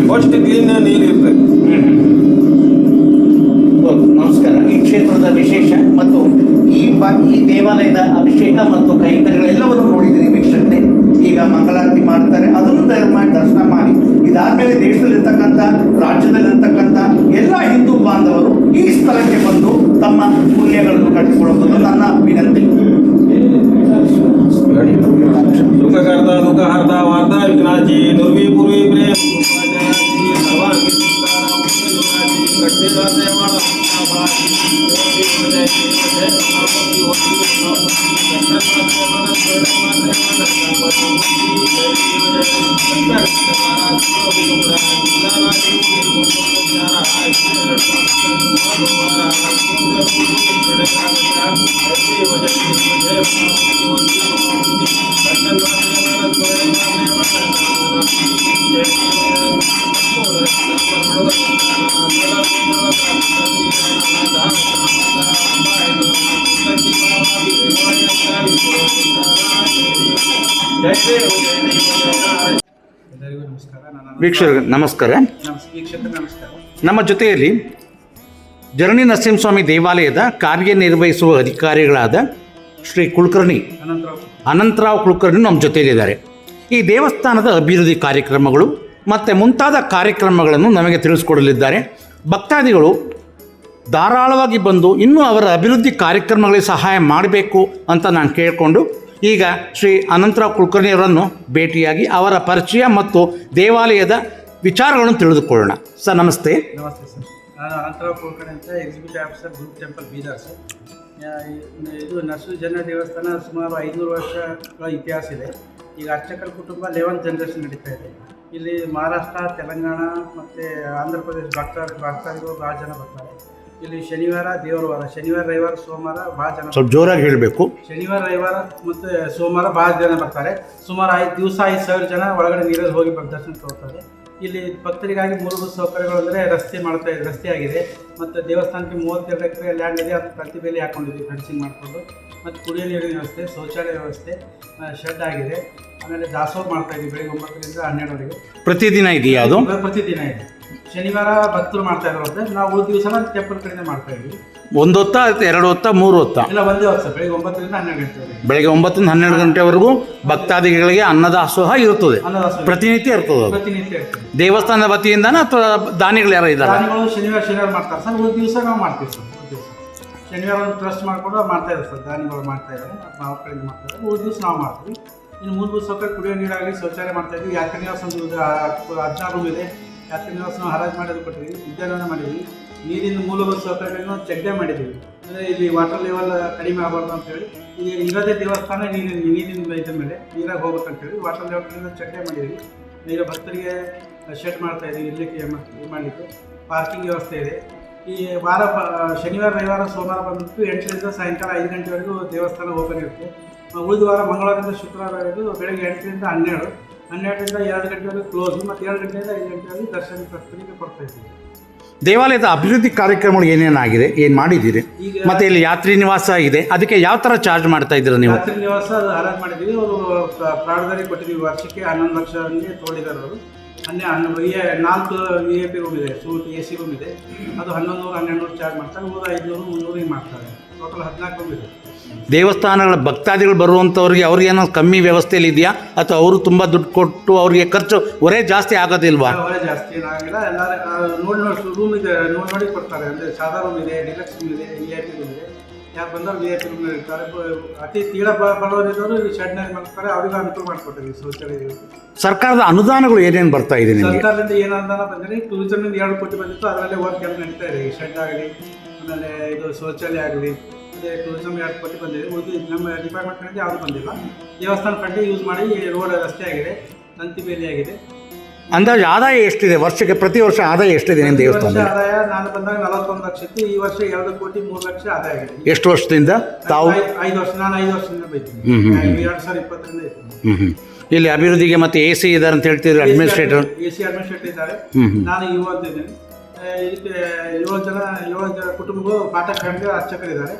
ಫಸ್ಟ್ ಕ್ಲೀನ್ ನೀರು ಇರ್ತದೆ. ನಮಸ್ಕಾರ. ಈ ಕ್ಷೇತ್ರದ ವಿಶೇಷ ಮತ್ತು ಈ ಈ ದೇವಾಲಯದ ಅಭಿಷೇಕ ಮತ್ತು ಕೈಂಕರ್ಯಗಳೆಲ್ಲವನ್ನು ನೋಡಿದ್ದೀರಿ ವೀಕ್ಷಕರೇ. ಈಗ ಮಂಗಳಾರತಿ ಮಾಡ್ತಾರೆ. ಅದನ್ನು ದಯಮಾಡಿ ದರ್ಶನ ಮಾಡಿ. ಇದಾದ್ಮೇಲೆ ದೇಶದಲ್ಲಿರ್ತಕ್ಕಂಥ ವೀಕ್ಷಕರಿಗೆ ನಮಸ್ಕಾರ. ನಮಸ್ಕಾರ ನಮ್ಮ ಜೊತೆಯಲ್ಲಿ ಜರಣಿ ನರಸಿಂಹಸ್ವಾಮಿ ದೇವಾಲಯದ ಕಾರ್ಯನಿರ್ವಹಿಸುವ ಅಧಿಕಾರಿಗಳಾದ ಶ್ರೀ ಕುಲಕರ್ಣಿ ಅನಂತರಾವ್ ಕುಲಕರ್ಣಿ ನಮ್ಮ ಜೊತೆಯಲ್ಲಿದ್ದಾರೆ. ಈ ದೇವಸ್ಥಾನದ ಅಭಿವೃದ್ಧಿ ಕಾರ್ಯಕ್ರಮಗಳು ಮತ್ತು ಮುಂತಾದ ಕಾರ್ಯಕ್ರಮಗಳನ್ನು ನಮಗೆ ತಿಳಿಸ್ಕೊಡಲಿದ್ದಾರೆ. ಭಕ್ತಾದಿಗಳು ಧಾರಾಳವಾಗಿ ಬಂದು ಇನ್ನೂ ಅವರ ಅಭಿವೃದ್ಧಿ ಕಾರ್ಯಕ್ರಮಗಳಿಗೆ ಸಹಾಯ ಮಾಡಬೇಕು ಅಂತ ನಾನು ಕೇಳಿಕೊಂಡು ಈಗ ಶ್ರೀ ಅನಂತರಾವ್ ಕುಲಕರ್ಣಿಯವರನ್ನು ಭೇಟಿಯಾಗಿ ಅವರ ಪರಿಚಯ ಮತ್ತು ದೇವಾಲಯದ ವಿಚಾರಗಳನ್ನು ತಿಳಿದುಕೊಳ್ಳೋಣ. ಸರ್, ನಮಸ್ತೆ. ನಮಸ್ತೆ ಸರ್. ನಾನು ಅನಂತರಾವ್ ಕುಲಕರ್ಣಿ ಅಂತ executive officer group temple Bidar sir. ಇದು ನರಸಿಂಹ ಜನ ದೇವಸ್ಥಾನ ಸುಮಾರು ಐನೂರು ವರ್ಷಗಳ ಇತಿಹಾಸ ಇದೆ. ಈಗ ಅರ್ಚಕರ ಕುಟುಂಬ ಲೆವೆಂತ್ ಜನರೇಷನ್ ನಡೀತಾ ಇದೆ. ಇಲ್ಲಿ ಮಹಾರಾಷ್ಟ್ರ, ತೆಲಂಗಾಣ ಮತ್ತು ಆಂಧ್ರ ಪ್ರದೇಶ ಭಕ್ತಾದಿ ಭಕ್ತಾದಿಗಳು ಭಾಳ ಜನ ಬರ್ತಾರೆ. ಇಲ್ಲಿ ಶನಿವಾರ ದೇವರ ವಾರ. ಶನಿವಾರ ರವಿವಾರ ಸೋಮವಾರ ಭಾಳ ಜನ ಸ್ವಲ್ಪ ಜೋರಾಗಿ ಹೇಳಬೇಕು. ಶನಿವಾರ ರವಿವಾರ ಮತ್ತು ಸೋಮವಾರ ಭಾಳ ಜನ ಬರ್ತಾರೆ. ಸುಮಾರು ಐದು ದಿವಸ ಐದು ಸಾವಿರ ಜನ ಒಳಗಡೆ ನೀರಲ್ಲಿ ಹೋಗಿ ದರ್ಶನ ತಗೋತಾರೆ. ಇಲ್ಲಿ ಭಕ್ತರಿಗಾಗಿ ಮೂಲಭೂತ ಸೌಕರ್ಯಗಳು ಅಂದರೆ ರಸ್ತೆ ಮಾಡ್ತಾ ಇದೆ ರಸ್ತೆ ಆಗಿದೆ. ಮತ್ತು ದೇವಸ್ಥಾನಕ್ಕೆ ಮೂವತ್ತೆರಡು ಎಕರೆ ಲ್ಯಾಂಡ್ ಇದೆ ಅದು ಪ್ರತಿ ಬೆಲೆ ಹಾಕೊಂಡಿದ್ವಿ ಫೆನ್ಸಿಂಗ್ ಮಾಡಿಕೊಂಡು. ಮತ್ತು ಕುಡಿಯೋ ನೀರಿನ ವ್ಯವಸ್ಥೆ ಶೌಚಾಲಯ ವ್ಯವಸ್ಥೆ ಶೆಡ್ ಆಗಿದೆ. ಆಮೇಲೆ ದಾಸೋಹ ಮಾಡ್ತಾ ಇದ್ದೀವಿ ಬೆಳಿಗ್ಗೆ ಒಂಬತ್ತರಿಂದ ಹನ್ನೆರಡುವರೆಗೆ ಪ್ರತಿದಿನ ಇದೆಯಾ ಅದು? ಪ್ರತಿದಿನ ಇದೆ. ಶನಿವಾರ ಭಕ್ತರು ಮಾಡ್ತಾ ಇರೋದ್ರೆ ನಾವು ಉಳಿದ ದಿವಸ ಟೆಂಪಲ್ ಕಡೆ ಮಾಡ್ತಾ ಇದ್ವಿ ಒಂದು ಹೊತ್ತ ಎರಡು ಹೊತ್ತ ಮೂರು ಹೊತ್ತ? ಇಲ್ಲ ಒಂದೇ ಹೊತ್ತ ಬೆಳಿಗ್ಗೆ ಒಂಬತ್ತರಿಂದ ಹನ್ನೆರಡು ಗಂಟೆವರೆಗೆ. ಬೆಳಗ್ಗೆ ಒಂಬತ್ತರಿಂದ ಹನ್ನೆರಡು ಗಂಟೆವರೆಗೂ ಭಕ್ತಾದಿಗಳಿಗೆ ಅನ್ನದಾಸೋಹ ಇರುತ್ತದೆ ಅನ್ನದಾಸೋಹ. ಪ್ರತಿನಿತ್ಯ ಇರ್ತದೆ ಅದು. ಪ್ರತಿನಿತ್ಯ ಇರ್ತದೆ. ದೇವಸ್ಥಾನದ ವತಿಯಿಂದನ ಅಥವಾ ದಾನಿಗಳು ಯಾರು ಇದ್ದಾರೆ? ದಾನಿಗಳು ಶನಿವಾರ ಶನಿವಾರ ಮಾಡ್ತಾರೆ ಸರ್. ಒಂದು ದಿವಸ ನಾವು ಮಾಡ್ತೀವಿ ಸರ್. ಒಂದು ಟ್ರಸ್ಟ್ ಮಾಡಿಕೊಂಡು ಮಾಡ್ತಾ ಇದ್ದಾರೆ ಸರ್. ದಾನಿಗಳು ಮಾಡ್ತಾ ಇದ್ದಾರೆ. ನಾವು ಕಡೆಯಿಂದ ಮಾಡ್ತಾ ಮೂರು ದಿವಸ ನಾವು ಮಾಡ್ತೀವಿ. ಇನ್ನು ಮೂಲಭೂತ ಸೌಕರ್ಯ ಕುಡಿಯೋ ನೀರಾಗಲಿ, ಶೌಚಾಲಯ ಮಾಡ್ತಾ ಇದ್ವಿ ಯಾತ್ರಿ ನಿವಾಸ ಹದಿನಾರು ರೂಮ್ ಇದೆ. ಯಾತ್ರಿ ನಿವಾಸ ನಾವು ಹರಾಜು ಮಾಡೋದು ಕೊಟ್ಟಿದ್ವಿ ವಿದ್ಯಾಲಯನ ಮಾಡಿದ್ವಿ ನೀರಿನ ಮೂಲಭೂತ ಸೌಕರ್ಯಗಳನ್ನು ಚೆಕ್ ಮಾಡಿದ್ದೀವಿ. ಅಂದರೆ ಇಲ್ಲಿ ವಾಟರ್ ಲೆವೆಲ್ ಕಡಿಮೆ ಆಗಬಾರ್ದು ಅಂತೇಳಿ ಇಲ್ಲಿ ಇರೋದೇ ದೇವಸ್ಥಾನ, ನೀರಿನ ನೀರಿನ ಇದ್ರ ಮೇಲೆ ನೀರಾಗಿ ಹೋಗ್ಬೇಕಂತೇಳಿ ವಾಟರ್ ಲೆವೆಲ್ ಚೆಕ್ ಡ್ಯಾಮ್ ಮಾಡಿದ್ದೀವಿ. ಈಗ ಭಕ್ತರಿಗೆ ಶೆಡ್ ಮಾಡ್ತಾ ಇದ್ದೀವಿ. ಇರಲಿಕ್ಕೆ ಮಾಡಲಿಕ್ಕೆ. ಪಾರ್ಕಿಂಗ್ ವ್ಯವಸ್ಥೆ ಇದೆ. ಈ ವಾರ ಶನಿವಾರ ರವಿವಾರ ಸೋಮವಾರ ಬಂದ್ಬಿಟ್ಟು ಎಂಟರಿಂದ ಸಾಯಂಕಾಲ ಐದು ಗಂಟೆವರೆಗೂ ದೇವಸ್ಥಾನ ಓಪನ್ ಇರುತ್ತೆ. ಉಳಿದ ವಾರ ಮಂಗಳವಾರದಿಂದ ಶುಕ್ರವಾರವರೆಗೂ ಬೆಳಗ್ಗೆ ಎಂಟರಿಂದ ಹನ್ನೆರಡು ಹನ್ನೆರಡರಿಂದ ಎರಡು ಗಂಟೆವರೆಗೂ ಕ್ಲೋಸ್ ಮತ್ತು ಎರಡು ಗಂಟೆಯಿಂದ ಐದು ಗಂಟೆವರೆಗೂ ದರ್ಶನ ಕೊಡ್ತಾ ಇದ್ದೀವಿ. ದೇವಾಲಯದ ಅಭಿವೃದ್ಧಿ ಕಾರ್ಯಕ್ರಮಗಳು ಏನೇನಾಗಿದೆ? ಏನು ಮಾಡಿದ್ದೀರಿ? ಮತ್ತೆ ಇಲ್ಲಿ ಯಾತ್ರಿ ನಿವಾಸ ಇದೆ. ಅದಕ್ಕೆ ಯಾವ ಥರ ಚಾರ್ಜ್ ಮಾಡ್ತಾ ಇದ್ದೀರಾ ನೀವು? ಯಾತ್ರಿ ನಿವಾಸ ಅದು ಹರಾಜ್ ಮಾಡಿದ್ದೀವಿ. ಅವರು ಪ್ರಾಣದಲ್ಲಿ ಕೊಟ್ಟಿದ್ದೀವಿ. ವರ್ಷಕ್ಕೆ ಹನ್ನೊಂದು ಲಕ್ಷ ಹಂಗೆ ತೊಗೊಂಡಿದ್ದಾರೆ ಅವರು. ಹನ್ನೆ ಹನ್ನೊಂದು ಎ ನಾಲ್ಕು ವಿ ಎ ಪಿ ರೂಮ್ ಇದೆ ಸೂಟ್ ಎ ಸಿ ರೂಮ್ ಇದೆ ಅದು ಹನ್ನೊಂದು ನೂರು ಹನ್ನೆರಡು ನೂರು ಚಾರ್ಜ್ ಮಾಡ್ತಾರೆ ನೂರ ಐದುನೂರು ಮುನ್ನೂರು ಹಿಂಗೆ ಮಾಡ್ತಾರೆ. ಟೋಟಲ್ ಹದಿನಾಲ್ಕು ರೂಮ್ ಇದೆ ದೇವಸ್ಥಾನಗಳ ಭಕ್ತಾದಿಗಳು ಬರುವಂಥವ್ರಿಗೆ ಅವ್ರಿಗೆ ಏನೋ ಕಮ್ಮಿ ವ್ಯವಸ್ಥೆಯಲ್ಲಿ ಇದೆಯಾ? ಅಥವಾ ಅವರು ತುಂಬ ದುಡ್ಡು ಕೊಟ್ಟು ಅವರಿಗೆ ಖರ್ಚು ಒರೇ ಜಾಸ್ತಿ ಆಗೋದಿಲ್ವಾ? ಒರೇ ಜಾಸ್ತಿ ಏನಾಗಿಲ್ಲ ಎಲ್ಲ ನೋಡಿ ನೋಡಿ ರೂಮ್ ಇದೆ ನೋಡಿ ನೋಡಿ ಕೊಡ್ತಾರೆ. ಅಂದರೆ ಸಾದಾ ರೂಮ್ ಇದೆ ಡಿಲಕ್ಸ್ ರೂಮ್ ಇದೆ ವಿ ಐ ಪಿ ರೂಮ್ ಇದೆ. ಯಾರು ಬಂದವರು ರೂಮ್ ಇರ್ತಾರೆ? ಅತಿ ತೀರ ಬಡವರಿದ್ದವರು ಈ ಶೆಡ್ನಲ್ಲಿ ಮಾಡ್ತಾರೆ ಅವ್ರಿಗೆ ಅನುಕೂಲ ಮಾಡಿಕೊಟ್ಟಿದ್ದೀವಿ ಶೌಚಾಲಯ. ಸರ್ಕಾರದ ಅನುದಾನಗಳು ಏನೇನು ಬರ್ತಾ ಇದೆ ನಿಮಗೆ? ಸರ್ಕಾರದಿಂದ ಏನು ಅನುದಾನ ಬಂದರೆ ಟೂರಿಸಮ್ನಿಂದ ಎರಡು ಕೋಟಿ ಬಂದಿತ್ತು ಅದರಲ್ಲೇ ವರ್ಕ್ ಕೆಲಸ ನಡೀತಾ ಇದೆ. ಶೆಡ್ ಆಗಲಿ ಆಮೇಲೆ ಇದು ಶೌಚಾಲಯ ಆಗಲಿ ಮತ್ತು ಟೂರಿಸಮ್ ಎರಡು ಕೋಟಿ ಬಂದಿದೆ. ಉಳಿದು ನಮ್ಮ ಡಿಪಾರ್ಟ್ಮೆಂಟ್ ಕಡೆಯಿಂದ ಯಾವುದು ಬಂದಿಲ್ಲ. ದೇವಸ್ಥಾನ ಫಂಡ್ ಯೂಸ್ ಮಾಡಿ ರೋಡ್ ರಸ್ತೆ ಆಗಿದೆ ತಂತಿ ಬೇಲಿ ಆಗಿದೆ. ಅಂದಾಜು ಆದಾಯ ಎಷ್ಟಿದೆ? ವರ್ಷಕ್ಕೆ ಪ್ರತಿ ವರ್ಷ ಆದಾಯ ಎಷ್ಟಿದೆ ನಿಮ್ಮ ದೇವಸ್ಥಾನ ದೇವಸ್ಥಾನದಲ್ಲಿ? ಆದಾಯ ನಾನು ಬಂದಾಗ ನಲವತ್ತೊಂದು ಲಕ್ಷ ಇತ್ತು. ಈ ವರ್ಷ ಎರಡು ಕೋಟಿ ಮೂರು ಲಕ್ಷ ಆದಾಯ ಆಗಿದೆ. ಎಷ್ಟು ವರ್ಷದಿಂದ? ತಾವು? ಐ- ಐದು ವರ್ಷ ನಾನು ಐದು ವರ್ಷದಿಂದ ಬೈತೀನಿ ಎರಡು ಸಾವಿರ ಇಪ್ಪತ್ತರಿಂದ. ಇಲ್ಲಿ ಅಭಿವೃದ್ಧಿಗೆ ಮತ್ತೆ ಎ ಸಿ ಇದ್ದಾರೆ ಅಂತ ಹೇಳ್ತಿದ್ರು ಅಡ್ಮಿನಿಸ್ಟ್ರೇಟರ್ ಎ ಸಿ ಅಡ್ಮಿನಿಸ್ಟ್ರೇಟರ್ ಇದ್ದಾರೆ. ನಾನು ಇವಾಗ ಇದ್ದೀನಿ. ಇದಕ್ಕೆ ಏಳು ಜನ ಏಳು ಜನ ಕುಟುಂಬಗಳು ಪಾಠ ಫ್ಯಾಮಿಲಿ ಅರ್ಚಕರಿದ್ದಾರೆ.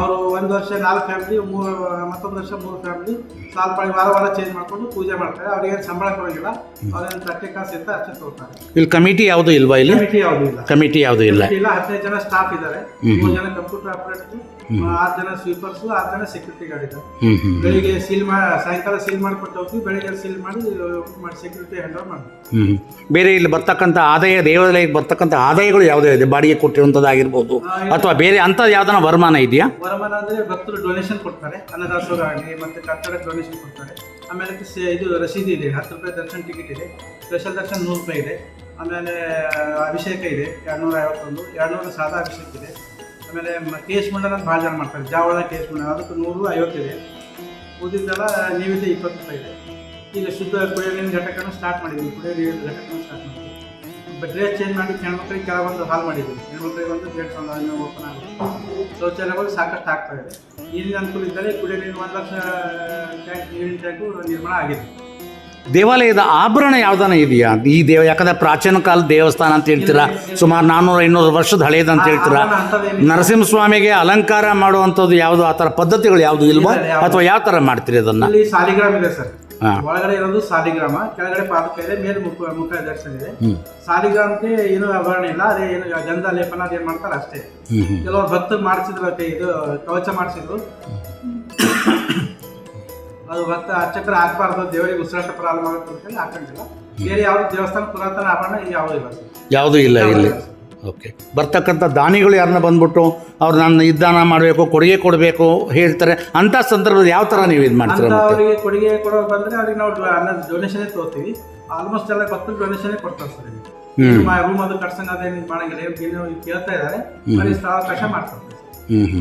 ಅವರು ಒಂದು ವರ್ಷ ನಾಲ್ಕು ಫ್ಯಾಮಿಲಿ ಮೂರು ಮತ್ತೊಂದು ವರ್ಷ ಮೂರು ಫ್ಯಾಮಿಲಿ ನಾಲ್ಕು ಪಾಳಿ ವಾರ ವಾರ ಚೇಂಜ್ ಮಾಡ್ಕೊಂಡು ಪೂಜೆ ಮಾಡ್ತಾರೆ. ಅವ್ರಿಗೆ ಏನು ಸಂಬಳ ಕೊಡೋಗಿಲ್ಲ ಅವ್ರೇನು ತಟ್ಟೆ ಕಾಸು ಅಂತ ಅರ್ಚಕ ತಗೋತಾರೆ. ಇಲ್ಲಿ ಕಮಿಟಿ ಯಾವುದು ಇಲ್ವಾ ಇಲ್ಲಿ? ಕಮಿಟಿ ಯಾವುದು ಇಲ್ಲ. ಕಮಿಟಿ ಯಾವುದು ಇಲ್ಲ. ಇಲ್ಲ. ಹದಿನೈದು ಜನ ಸ್ಟಾಫ್ ಇದ್ದಾರೆ. ಮೂರು ಜನ ಕಂಪ್ಯೂಟರ್ ಆಪರೇಟರ್ ಆರು ಜನ ಸ್ವೀಪರ್ಸ್ ಆರು ಜನ ಸೆಕ್ಯೂರಿಟಿ ಗಾರ್ಡ್ ಇದ್ದಾರೆ. ಹ್ಮ್ ಬೆಳಿಗ್ಗೆ ಸೀಲ್ ಮಾಡಿ ಸಾಯಂಕಾಲ ಸೀಲ್ ಮಾಡಿಕೊಟ್ಟು ಹೋಗ್ತೀವಿ ಬೆಳಿಗ್ಗೆ ಸೀಲ್ ಮಾಡಿ ಮಾಡಿ ಸೆಕ್ಯೂರಿಟಿ ಹ್ಯಾಂಡ್ ಓವರ್ ಹ್ಮ್ ಬೇರೆ ಇಲ್ಲಿ ಬರ್ತಕ್ಕಂಥ ಆದಾಯ ದೇವಾಲಯಕ್ಕೆ ಬರ್ತಕ್ಕಂಥ ಆದಾಯಗಳು ಯಾವುದೇ ಇದೆ? ಬಾಡಿಗೆ ಕೊಟ್ಟಿರುವಂಥದ್ದಾಗಿರ್ಬೋದು ಅಥವಾ ಬೇರೆ ಅಂಥದ್ದು ಯಾವ್ದಾನ ವರಮಾನ ಇದೆಯಾ? ವರಮಾನ ಅಂದ್ರೆ ಭಕ್ತರು ಡೊನೇಷನ್ ಕೊಡ್ತಾರೆ. ಅನ್ನದಾಸೋರ ಆಗಲಿ ಮತ್ತೆ ಕಟ್ಟಡ ಡೊನೇಷನ್ ಕೊಡ್ತಾರೆ. ಆಮೇಲೆ ಇದು ರಸೀದಿ ಇದೆ ಹತ್ತು ರೂಪಾಯಿ ದರ್ಶನ ಟಿಕೆಟ್ ಇದೆ. ಸ್ಪೆಷಲ್ ದರ್ಶನ ನೂರು ರೂಪಾಯಿ ಇದೆ. ಆಮೇಲೆ ಅಭಿಷೇಕ ಇದೆ ಎರಡ್ನೂರ ಐವತ್ತೊಂದು ಎರಡ್ನೂರು ಸಾದಾ ಅಭಿಷೇಕ ಇದೆ. ಆಮೇಲೆ ಕೇಸ್ ಮಂಡಲ ಭಾಳ ಜನ ಮಾಡ್ತಾರೆ. ಜಾವಳ ಕೇಸ್ ಮಂಡಲ, ಅದಕ್ಕೆ ನೂರು ಐವತ್ತಿದೆ ಉಳಿದಿದ್ದೆಲ್ಲ ನೈವೇದ್ಯ ಇಪ್ಪತ್ತು ರೂಪಾಯಿ ಇದೆ. ಈಗ ಶುದ್ಧ ಕುಡಿಯೋ ನೀರಿನ ಘಟಕನ ಸ್ಟಾರ್ಟ್ ಮಾಡಿದ್ವಿ ಕುಡಿಯೋ ನೀರಿನ ಘಟಕನ ಸ್ಟಾರ್ಟ್ ಮಾಡಿದ್ವಿ ಡ್ರೆಸ್ ಚೇಂಜ್ ಮಾಡಿ ಹೆಣ್ಮಕ್ಳಿಗೆ ಕೆಲವೊಂದು ಹಾಲ್ ಮಾಡಿದ್ದೀವಿ ಹೆಣ್ಮಕ್ಳಿಗೆ ಒಂದು ಗೇಟ್ಸ್ ಒಂದು ಓಪನ್ ಆಗುತ್ತೆ. ಶೌಚಾಲಯಗಳು ಸಾಕಷ್ಟು ಆಗ್ತಾ ಇದೆ. ನೀರಿನ ಅನುಕೂಲ ಇದ್ದರೆ ಕುಡಿಯೋ ನೀರು ಒಂದು ಲಕ್ಷ ಟ್ಯಾಂಕ್ ನೀರಿನ ಟ್ಯಾಂಕು ನಿರ್ಮಾಣ ಆಗಿದೆ. ದೇವಾಲಯದ ಆಭರಣ ಯಾವ್ದಾನ ಇದೆಯಾ? ಈ ದೇವ ಯಾಕಂದ್ರೆ ಪ್ರಾಚೀನ ಕಾಲ ದೇವಸ್ಥಾನ ಅಂತ ಹೇಳ್ತೀರಾ? ಸುಮಾರು ನಾನ್ನೂರು ಐನೂರು ವರ್ಷದ ಹಳೇದು ಅಂತ ಹೇಳ್ತೀರಾ. ನರಸಿಂಹಸ್ವಾಮಿಗೆ ಅಲಂಕಾರ ಮಾಡುವಂಥದ್ದು ಯಾವುದು? ಆ ಥರ ಪದ್ಧತಿಗಳು ಯಾವುದು ಇಲ್ವಾ? ಅಥವಾ ಯಾವ ಥರ ಮಾಡ್ತೀರಿ ಅದನ್ನ? ಇಲ್ಲಿ ಸಾಲಿಗ್ರಾಮ ಇದೆ ಸರ್. ಹಾ. ಒಳಗಡೆ ಇರೋದು ಸಾಲಿಗ್ರಾಮ ಕೆಳಗಡೆ ಪಾದಕ ಇದೆ ಮೇಲೆ ಮುಖ ಮುಖ ದರ್ಶನ ಇದೆ. ಸಾಲಿಗ್ರಾಮಕ್ಕೆ ಏನು ಆಭರಣ ಇಲ್ಲ ಅದೇ ಏನು ಗಂಧ ಲೇಪನ ಅದೇನು ಮಾಡ್ತಾರೆ ಅಷ್ಟೇ. ಕೆಲವರು ಭಕ್ತರು ಮಾಡಿಸಿದ್ರು ಇದು ಕವಚ ಮಾಡಿಸಿದ್ರು. ಅದು ಮತ್ತೆ ಆ ಚಕ್ರ ಹಾಕ್ಬಾರ್ದು ದೇವರಿಗೆ ಉಸಿರಾಟ ಪ್ರಾರಂಭ ಆಗುತ್ತೆ ಅಂತೇಳಿ ಹಾಕಂಗಿಲ್ಲ ಬೇರೆ ಯಾವ್ದು ದೇವಸ್ಥಾನ ಪುರಾತನ ಆಭರಣ ಯಾವುದೂ ಇಲ್ಲ. ಯಾವುದೂ ಇಲ್ಲ ಇಲ್ಲಿ. ಓಕೆ ಬರ್ತಕ್ಕಂಥ ದಾನಿಗಳು ಯಾರನ್ನ ಬಂದ್ಬಿಟ್ಟು ಅವ್ರು ನಾನು ಇದ್ದಾನ ಮಾಡಬೇಕು ಕೊಡುಗೆ ಕೊಡಬೇಕು ಹೇಳ್ತಾರೆ ಅಂಥ ಸಂದರ್ಭದಲ್ಲಿ ಯಾವ ಥರ ನೀವು ಇದು ಮಾಡ್ತೀರಾ ಅಂತ ಅವರಿಗೆ ಕೊಡುಗೆ ಕೊಡೋದು ಬಂದ್ರೆ ಅವ್ರಿಗೆ ನಾವು ಡೊನೇಷನ್ ತೋರ್ತೀವಿ. ಆಲ್ಮೋಸ್ಟ್ ಎಲ್ಲ ಗೊತ್ತು ಡೊನೇಷನ್ ಕೊಡ್ತಾರೆ ಸರ್. ರೂಮ್ ಅದು ಕಟ್ಸಂಗ್ ಅದೇನು ಮಾಡಂಗಿಲ್ಲ. ಏನು ಕೇಳ್ತಾ ಇದ್ದಾರೆ. ಅವಕಾಶ ಮಾಡ್ತಾರೆ.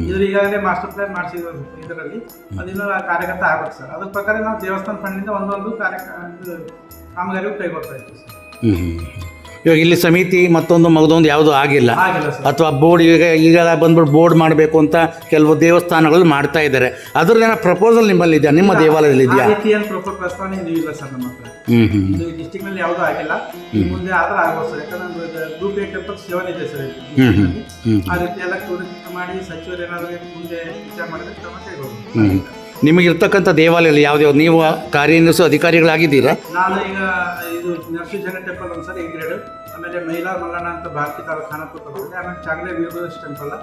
ಇದ್ರ ಈಗಾಗಲೇ ಮಾಸ್ಟರ್ ಪ್ಲಾನ್ ಮಾಡಿಸಿದ್ರು ಇದರಲ್ಲಿ. ಅದಿನ್ನೂ ಕಾರ್ಯಗತ ಆಗ್ಬೇಕು ಸರ್. ಅದ್ರ ಪ್ರಕಾರ ನಾವು ದೇವಸ್ಥಾನ ಫಂಡಿಂದ ಒಂದೊಂದು ಕಾರ್ಯ ಕಾಮಗಾರಿಗೂ ಕೈಗೊಳ್ತಾ ಇದ್ದೀವಿ ಸರ್. ಹ್ಮ್ ಹ್ಮ್. ಇವಾಗ ಇಲ್ಲಿ ಸಮಿತಿ ಮತ್ತೊಂದು ಮಗದೊಂದು ಯಾವುದು ಆಗಿಲ್ಲ. ಅಥವಾ ಬೋರ್ಡ್ ಈಗ ಈಗ ಬಂದ್ಬಿಟ್ಟು ಬೋರ್ಡ್ ಮಾಡಬೇಕು ಅಂತ ಕೆಲವು ದೇವಸ್ಥಾನಗಳಲ್ಲಿ ಮಾಡ್ತಾ ಇದ್ದಾರೆ. ಅದ್ರದ್ದೇನೋ ಪ್ರಪೋಸಲ್ ನಿಮ್ಮಲ್ಲಿ ಇದೆಯಾ? ನಿಮ್ಮ ದೇವಾಲಯದಲ್ಲಿ ಇದೆಯಾ? ಹ್ಞೂ ಹ್ಞೂ ಏನು ಪ್ರೊಪೋಸ್ ಪ್ರಸ್ತಾವನೆ ಇನ್ನೂ ಇಲ್ಲ ಸರ್ ನಮ್ಮ ಹತ್ರ. ಹ್ಮ್ ಹ್ಮ್ ಇದು ಡಿಸ್ಟಿಕ್ನಲ್ಲಿ ಯಾವುದೂ ಆಗಿಲ್ಲ. ಮುಂದೆ ಆದ್ರೆ ಆಗ್ಬೋದು ಸರ್. ಯಾಕಂದ್ರೆ ಗ್ರೂಪ್ ಏಟ್ ಟೆಂಪಲ್ ಸೇವನ್ ಇದೆ ಸರ್. ಹ್ಮ್ ಹ್ಮ್ ಹ್ಮ್ ಆ ರೀತಿ ಎಲ್ಲ ಮಾಡಿ ಸಚಿವರು ಏನಾದ್ರು ಮುಂದೆ ವಿಚಾರ ಮಾಡಿದ್ರೆ ಕ್ರಮ ಕೈಗೊಳ್ಳುವುದು. ಹ್ಮ್. ನಿಮಗಿರ್ತಕ್ಕಂಥ ದೇವಾಲಯದಲ್ಲಿ ಯಾವ್ದು ನೀವು ಕಾರ್ಯನಿರ್ವಹಿಸೋ ಅಧಿಕಾರಿಗಳಾಗಿದ್ದೀರಾ? ನಾನು ಈಗ ಇದು ನರಸಿಂಹ ಟೆಂಪಲ್ ಒಂದು ಸರ್ ಈ ಗ್ರೇಡ್ ಆಮೇಲೆ ಮೈಲಾರ್ ಮಲ್ಲಣ್ಣ ಅಂತ ಭಾರತಿ ತಾಲೂಕು ಸ್ಥಾನಕ್ಕೆ ತಗೊಂಡೆ ಆಮೇಲೆ ಚಾಂಗ್ಲೆ ವೀರಭದ್ರೇಶ್ ಟೆಂಪಲ್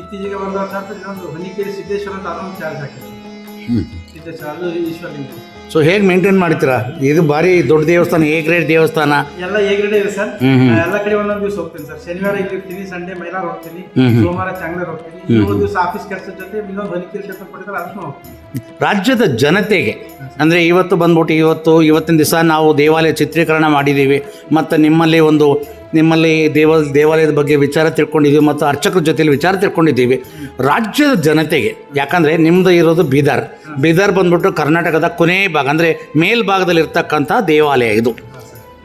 ಇತ್ತೀಚೆಗೆ ಒಂದು ವರ್ಷ ಇನ್ನೊಂದು ಹೊನ್ನಿಕೇರಿ ಸಿದ್ದೇಶ್ವರ ಅಂತ ಅದೊಂದು ಚಾರ್ಜ್ ಹಾಕಿದೆ ಸಿದ್ದೇಶ್ವರ ಅದು ಈಶ್ವರಲಿಂಗ ಸೊ ಹೇಗೆ ಮೇಂಟೈನ್ ಮಾಡ್ತೀರಾ? ಇದು ಭಾರಿ ದೊಡ್ಡ ದೇವಸ್ಥಾನ ಎ ಗ್ರೇಡ್ ದೇವಸ್ಥಾನ. ಎಲ್ಲ ಎ ಗ್ರೇಡ್ ಇದೆ ಸರ್. ಎಲ್ಲ ಕಡೆ ಒಂದೊಂದು ದಿವಸ ಹೋಗ್ತೀನಿ ಸರ್. ಶನಿವಾರ ಇಲ್ಲಿ ಇರ್ತೀನಿ ಸಂಡೇ ಮೈಲಾರ್ ಹೋಗ್ತೀನಿ. ಸೋಮವಾರ ಚಾಂಗ್ಲರ್ ಹೋಗ್ತೀನಿ. ಒಂದು ದಿವಸ ಆಫೀಸ್ ಕೆಲಸದ ಜೊತೆ ಇನ್ನೊಂದು ಬಲಿಕೇರಿ ಕೆಲಸ ಕೊಡ್ತಾರೆ ಅದನ್ನು ಹೋಗ್ತೀನಿ. ರಾಜ್ಯದ ಜನತೆಗೆ ಅಂದರೆ ಇವತ್ತು ಬಂದ್ಬಿಟ್ಟು ಇವತ್ತು ಇವತ್ತಿನ ದಿವಸ ನಾವು ದೇವಾಲಯ ಚಿತ್ರೀಕರಣ ಮಾಡಿದ್ದೀವಿ ಮತ್ತು ನಿಮ್ಮಲ್ಲಿ ಒಂದು ನಿಮ್ಮಲ್ಲಿ ದೇವ ದೇವಾಲಯದ ಬಗ್ಗೆ ವಿಚಾರ ತಿಳ್ಕೊಂಡಿದ್ದೀವಿ ಮತ್ತು ಅರ್ಚಕರ ಜೊತೆಯಲ್ಲಿ ವಿಚಾರ ತಿಳ್ಕೊಂಡಿದ್ದೀವಿ. ರಾಜ್ಯದ ಜನತೆಗೆ, ಯಾಕಂದರೆ ನಿಮ್ಮದು ಇರೋದು ಬೀದರ್. ಬೀದರ್ ಬಂದ್ಬಿಟ್ಟು ಕರ್ನಾಟಕದ ಕೊನೆ ಭಾಗ, ಅಂದರೆ ಮೇಲ್ಭಾಗದಲ್ಲಿರ್ತಕ್ಕಂಥ ದೇವಾಲಯ ಇದು.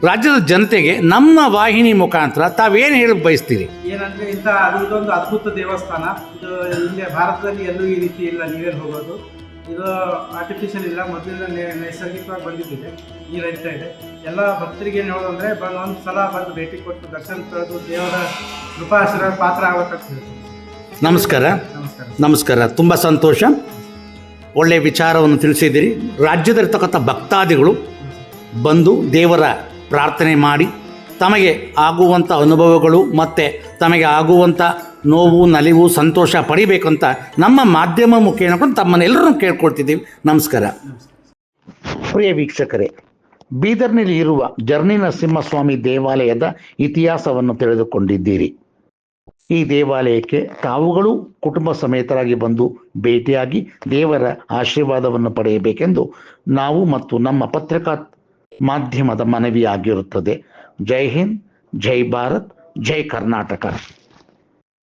ರಾಜ್ಯದ ಜನತೆಗೆ, ನಮ್ಮ ವಾಹಿನಿ ಮುಖಾಂತರ ತಾವೇನು ಹೇಳಿ ಬಯಸ್ತೀರಿ? ಏನಂದ್ರೆ ಇಂಥ ಅದು ಇದೊಂದು ಅದ್ಭುತ ದೇವಸ್ಥಾನ. ಇದು ಭಾರತದಲ್ಲಿ ಎಲ್ಲೂ ಈ ರೀತಿ ಇಲ್ಲ ನೀವೇನು ಹೋಗೋದು. ಇದು ಆರ್ಟಿಫಿಷಿಯಲ್ ಇಲ್ಲ ಮೊದಲಿಂದ ನೈಸರ್ಗಿಕವಾಗಿ ಬಂದಿದ್ದಿದೆ. ಈ ರೈತ ಇದೆ ಎಲ್ಲ ಭಕ್ತರಿಗೆ ಏನು ಹೇಳೋದಂದ್ರೆ ಬಂದು ಒಂದು ಸಲ ಬಂದು ಭೇಟಿ ಕೊಟ್ಟು ದರ್ಶನ ಪಡೆದು ದೇವರ ಕೃಪಾಶ್ರ ಪಾತ್ರ ಆಗಬೇಕಂತ ನಮಸ್ಕಾರ. ನಮಸ್ಕಾರ. ನಮಸ್ಕಾರ. ತುಂಬ ಸಂತೋಷ. ಒಳ್ಳೆಯ ವಿಚಾರವನ್ನು ತಿಳಿಸಿದ್ದೀರಿ. ರಾಜ್ಯದಲ್ಲಿರ್ತಕ್ಕಂಥ ಭಕ್ತಾದಿಗಳು ಬಂದು ದೇವರ ಪ್ರಾರ್ಥನೆ ಮಾಡಿ ತಮಗೆ ಆಗುವಂಥ ಅನುಭವಗಳು ಮತ್ತು ತಮಗೆ ಆಗುವಂಥ ನೋವು, ನಲಿವು, ಸಂತೋಷ ಪಡಿಬೇಕಂತ ನಮ್ಮ ಮಾಧ್ಯಮ ಮುಖೇನ ತಮ್ಮನ್ನೆಲ್ಲರೂ ಕೇಳ್ಕೊಳ್ತಿದ್ದೀವಿ. ನಮಸ್ಕಾರ. ಪ್ರಿಯ ವೀಕ್ಷಕರೇ, ಬೀದರ್ನಲ್ಲಿ ಇರುವ ಜರ್ನಿ ನರಸಿಂಹಸ್ವಾಮಿ ದೇವಾಲಯದ ಇತಿಹಾಸವನ್ನು ತಿಳಿದುಕೊಂಡಿದ್ದೀರಿ. ಈ ದೇವಾಲಯಕ್ಕೆ ತಾವುಗಳು ಕುಟುಂಬ ಸಮೇತರಾಗಿ ಬಂದು ಭೇಟಿಯಾಗಿ ದೇವರ ಆಶೀರ್ವಾದವನ್ನು ಪಡೆಯಬೇಕೆಂದು ನಾವು ಮತ್ತು ನಮ್ಮ ಪತ್ರಿಕಾ ಮಾಧ್ಯಮದ ಮನವಿಯಾಗಿರುತ್ತದೆ. ಜೈ ಹಿಂದ್, ಜೈ ಭಾರತ್, ಜೈ ಕರ್ನಾಟಕ.